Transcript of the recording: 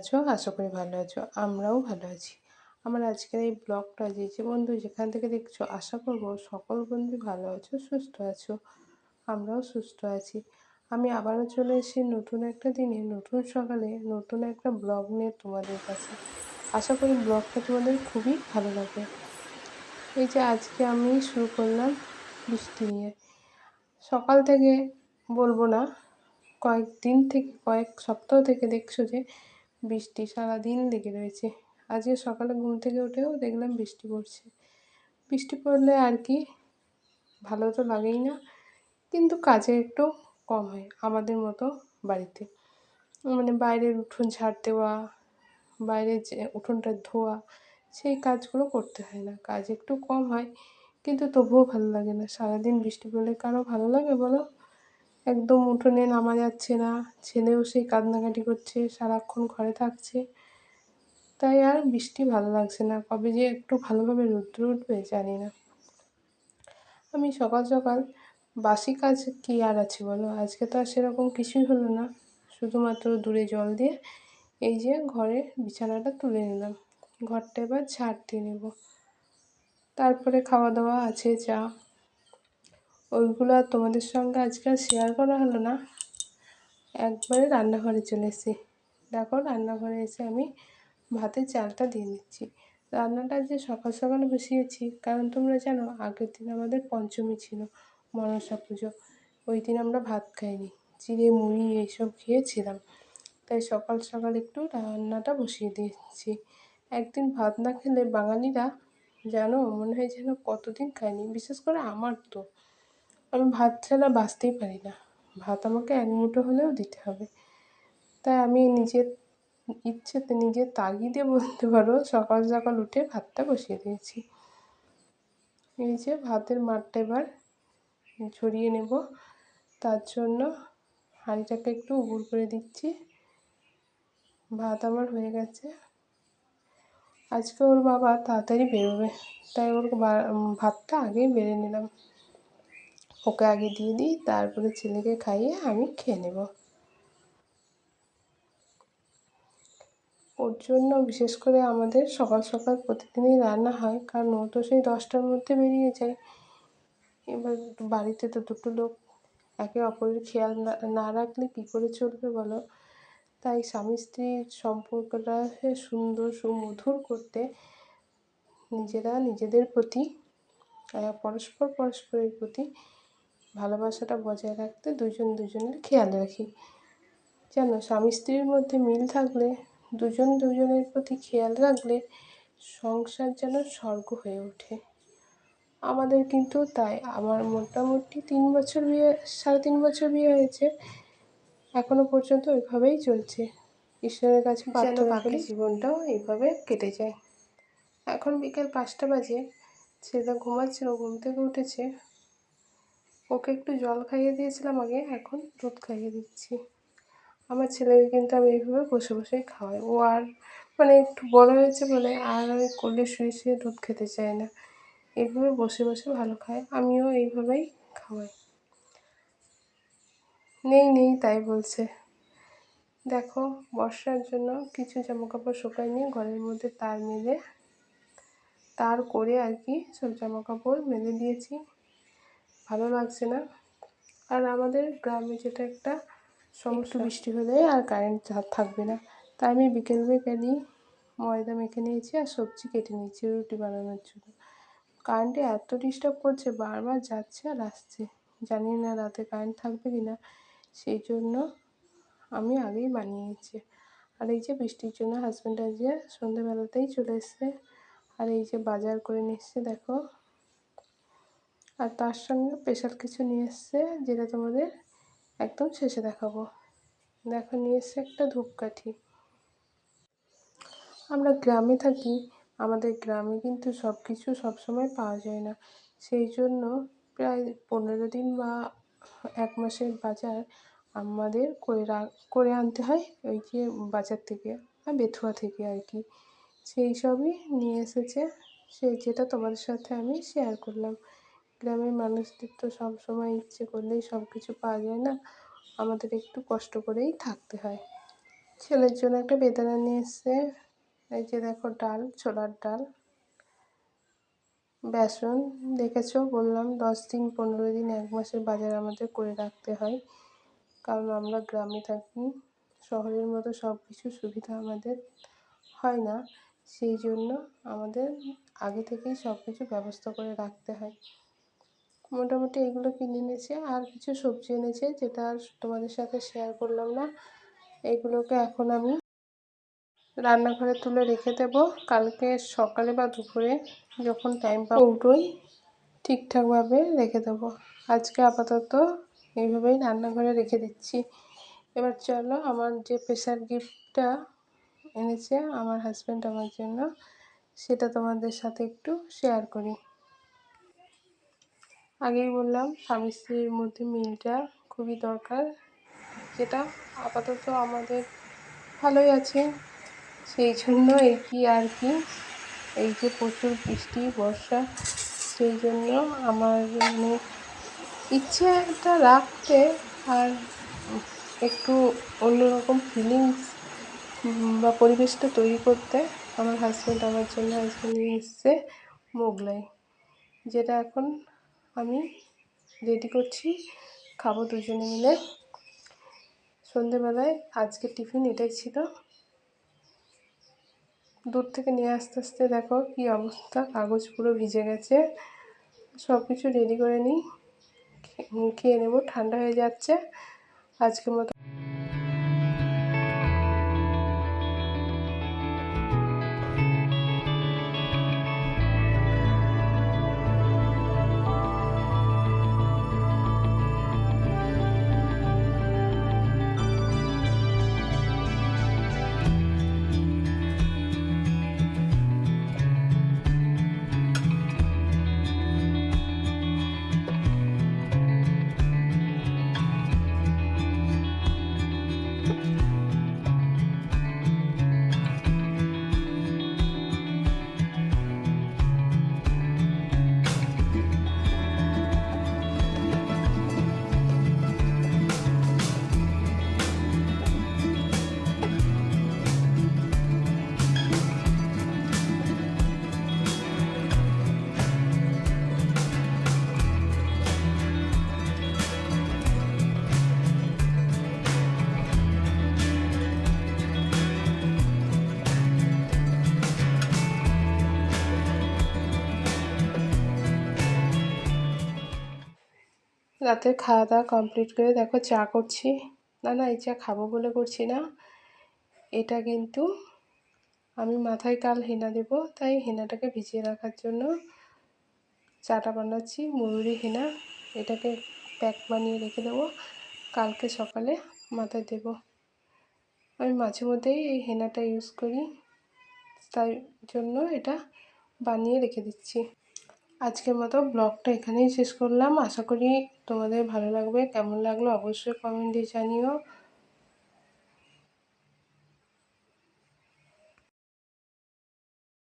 আছো? আশা করি ভালো আছো। আমরাও ভালো আছি। আমার আজকের এই ব্লগটা যে যে বন্ধু যেখান থেকে দেখছ, আশা করব সকল বন্ধু ভালো আছো, সুস্থ আছো। আমরাও সুস্থ আছি। আমি আবারও চলে এসেছি নতুন একটা দিনে, নতুন সকালে, নতুন একটা ব্লগ নিয়ে তোমাদের কাছে। আশা করি ব্লগটা তোমাদের খুবই ভালো লাগবে। এই যে আজকে আমি শুরু করলাম বৃষ্টি নিয়ে। সকাল থেকে বলব না, কয়েকদিন থেকে, কয়েক সপ্তাহ থেকে দেখছ যে বৃষ্টি সারাদিন লেগে রয়েছে। আজকে সকালে ঘুম থেকে উঠেও দেখলাম বৃষ্টি পড়ছে। বৃষ্টি পড়লে আর কি, ভালো তো লাগেই না, কিন্তু কাজে একটু কম হয় আমাদের মতো বাড়িতে। মানে বাইরের উঠোন ঝাড় দেওয়া, বাইরের যে উঠোনটা ধোয়া, সেই কাজগুলো করতে হয় না। কাজ একটু কম হয়, কিন্তু তবুও ভালো লাগে না। সারাদিন বৃষ্টি পড়লে কারও ভালো লাগে বলো? একদম উঠোনে নামা যাচ্ছে না, ছেলেও সেই কান্নাকাটি করছে, সারাক্ষণ ঘরে থাকছে। তাই আর বৃষ্টি ভালো লাগছে না, কবে যে একটু ভালোভাবে রৌদ্র উঠবে জানি না। আমি সকাল সকাল, বাসি কাজ কি আর আছে বলো? আজকে তো আর সেরকম কিছুই হলো না। শুধুমাত্র দূরে জল দিয়ে এই যে ঘরে বিছানাটা তুলে নিলাম। ঘরটা এবার ঝাড় দিয়ে নেব। তারপরে খাওয়া দাওয়া আছে, চা। ওইগুলো আর তোমাদের সঙ্গে আজকে আর শেয়ার করা হলো না। একবারে রান্নাঘরে চলে এসেছি। দেখো রান্নাঘরে এসে আমি ভাতের চালটা দিয়ে নিচ্ছি। রান্নাটা যে সকাল সকালে বসিয়েছি, কারণ তোমরা জানো আগের দিন আমাদের পঞ্চমী ছিল, মনসা পুজো। ওই দিন আমরা ভাত খাইনি, চিড়ে, মুড়ি এইসব খেয়েছিলাম। তাই সকাল সকাল একটু রান্নাটা বসিয়ে দিয়েছি। একদিন ভাত না খেলে বাঙালিরা, জানো মনে হয় যেন কতদিন খায়নি, বিশেষ করে আমার তো। আমি ভাত ছাড়া বাঁচতেই পারি না। ভাত আমাকে এক মুঠো হলেও দিতে হবে। তাই আমি নিজের ইচ্ছেতে নিজের তাগিদে বলতে পারো, সকাল সকাল উঠে ভাতটা বসিয়ে দিয়েছি। এই যে ভাতের মাঠটা এবার ঝরিয়ে নেব। তার জন্য হাঁড়িটাকে একটু উবুর করে দিচ্ছি। ভাত আমার হয়ে গেছে। আজকে ওর বাবা তাড়াতাড়ি বেরোবে। তাই ওর ভাতটা আগেই বেড়ে নিলাম। ওকে আগে দিয়ে দিই, তারপরে ছেলেকে খাইয়ে আমি খেয়ে নেব। ওর জন্য বিশেষ করে আমাদের সকাল সকাল প্রতিদিনই রান্না হয়, কারণ ও তো সেই দশটার মধ্যে বেরিয়ে যায়। এবার বাড়িতে তো দুটো লোক, একে অপরের খেয়াল না রাখলে কী করে চলবে বলো? তাই স্বামী স্ত্রীর সম্পর্কটা সুন্দর সুমধুর করতে নিজেরা নিজেদের প্রতি পরস্পর পরস্পরের প্রতি ভালোবাসাটা বজায় রাখতে দুজন দুজনের খেয়াল রাখি। যেন স্বামী স্ত্রীর মধ্যে মিল থাকলে দুজন দুজনের প্রতি খেয়াল রাখলে সংসার যেন স্বর্গ হয়ে ওঠে। আমাদের কিন্তু তাই। আমার মোটামুটি তিন বছর বিয়ে সাড়ে তিন বছর বিয়ে হয়েছে। এখনও পর্যন্ত ওইভাবেই চলছে। ঈশ্বরের কাছে প্রার্থনা করি জীবনটাও এইভাবে কেটে যায়। এখন বিকেল পাঁচটা বাজে। ছেলেটা ঘুমাচ্ছিল ঘুম থেকে উঠেছে। ওকে একটু জল খাইয়ে দিয়েছিলাম আগে, এখন দুধ খাইয়ে দিচ্ছি। আমার ছেলেকে কিন্তু আমি এইভাবে বসে বসেই খাওয়াই। ও আর মানে একটু বড় হয়েছে বলে আর ওই কোলে শুয়ে শুয়ে দুধ খেতে চায় না। এইভাবে বসে বসে ভালো খায়, আমিও এইভাবেই খাওয়াই। নেই নেই, তাই বলছে। দেখো, বর্ষার জন্য কিছু জামাকাপড় নিয়ে ঘরের মধ্যে তার মেলে, তার করে আর কি সব জামাকাপড় মেলে দিয়েছি। ভালো লাগছে না। আর আমাদের গ্রামে যেটা একটা সমস্ত বৃষ্টি হলে আর কারেন্ট থাকবে না। তাই আমি বিকেল বিকেলই ময়দা মেখে নিয়েছি আর সবজি কেটে নিয়েছি রুটি বানানোর জন্য। কারেন্টে এত ডিস্টার্ব করছে, বারবার যাচ্ছে আর আসছে। জানি না রাতে কারেন্ট থাকবে কি না। সেই জন্য আমি আগেই বানিয়েছি। আর এই যে বৃষ্টির জন্য হাজব্যান্ড আজকে সন্ধ্যেবেলাতেই চলে এসছে। আর এই যে বাজার করে এসছে, দেখো। আর তার সঙ্গে স্পেশাল কিছু নিয়ে এসছে, যেটা তোমাদের একদম শেষে দেখাবো। দেখো, নিয়ে এসছে একটা ধূপকাঠি। আমরা গ্রামে থাকি, আমাদের গ্রামে কিন্তু সব কিছু সবসময় পাওয়া যায় না। সেই জন্য প্রায় পনেরো দিন বা এক মাসের বাজার আমাদের করে করে আনতে হয় ওই যে বাজার থেকে বা বেথুয়া থেকে আর কি। সেই সবই নিয়ে এসেছে। সেই যেটা তোমাদের সাথে আমি শেয়ার করলাম। গ্রামের মানুষদের তো সব সময় ইচ্ছে করলেই সব কিছু পাওয়া যায় না। আমাদের একটু কষ্ট করেই থাকতে হয়। ছেলের জন্য একটা বেদানা নিয়ে এসছে। এই যে দেখো ডাল, ছোলার ডাল। বেসন, দেখেছ? বললাম দশ দিন, পনেরো দিন, এক মাসের বাজার আমাদের করে রাখতে হয়। কারণ আমরা গ্রামে থাকি, শহরের মতো সব কিছু সুবিধা আমাদের হয় না। সেই জন্য আমাদের আগে থেকেই সব কিছু ব্যবস্থা করে রাখতে হয়। মোটামুটি এগুলো কিনে এনেছে। আর কিছু সবজি এনেছে যেটা আর তোমাদের সাথে শেয়ার করলাম না। এগুলোকে এখন আমি রান্নাঘরে তুলে রেখে দেব। কালকে সকালে বা দুপুরে যখন টাইম পাবো উঠোই ঠিকঠাকভাবে রেখে দেবো। আজকে আপাতত এইভাবেই রান্নাঘরে রেখে দিচ্ছি। এবার চলো আমার যে প্রেশার গিফটটা এনেছে আমার হাজব্যান্ড আমার জন্য, সেটা তোমাদের সাথে একটু শেয়ার করি। আগেই বললাম স্বামী স্ত্রীর মধ্যে মিলটা খুবই দরকার। যেটা আপাতত আমাদের ভালোই আছে। সেই জন্য এই কি আর কি, এই যে প্রচুর বৃষ্টি, বর্ষা, সেই জন্য আমার মানে ইচ্ছেটা রাখতে আর একটু অন্যরকম ফিলিংস বা পরিবেশটা তৈরি করতে আমার হাজব্যান্ড আমার জন্য আজকে নিয়ে এসছে মোগলাই, যেটা এখন আমি রেডি করছি, খাব দুজনে মিলে। সন্ধেবেলায় আজকে টিফিন এটাই ছিল। দূর থেকে নিয়ে আসতে আসতে দেখো কি অবস্থা, কাগজ পুরো ভিজে গেছে। সব কিছু রেডি করে নিই, খেয়ে নেব, ঠান্ডা হয়ে যাচ্ছে। আজকের মতো রাতের খাওয়া দাওয়া কমপ্লিট করে দেখো চা করছি। না না, এই চা খাব বলে করছি না। এটা কিন্তু আমি মাথায় কাল হেনা দেব, তাই হেনাটাকে ভিজিয়ে রাখার জন্য চাটা বানাচ্ছি ময়ূরী হেনা। এটাকে প্যাক বানিয়ে রেখে দেবো। কালকে সকালে মাথায় দেব। আমি মাঝে মধ্যেই এই হেনাটা ইউজ করি, তাই জন্য এটা বানিয়ে রেখে দিচ্ছি। আজকের মতো ব্লগটা এখানেই শেষ করলাম। আশা করি তোমাদের ভালো লাগবে। কেমন লাগল অবশ্যই কমেন্টে জানিও।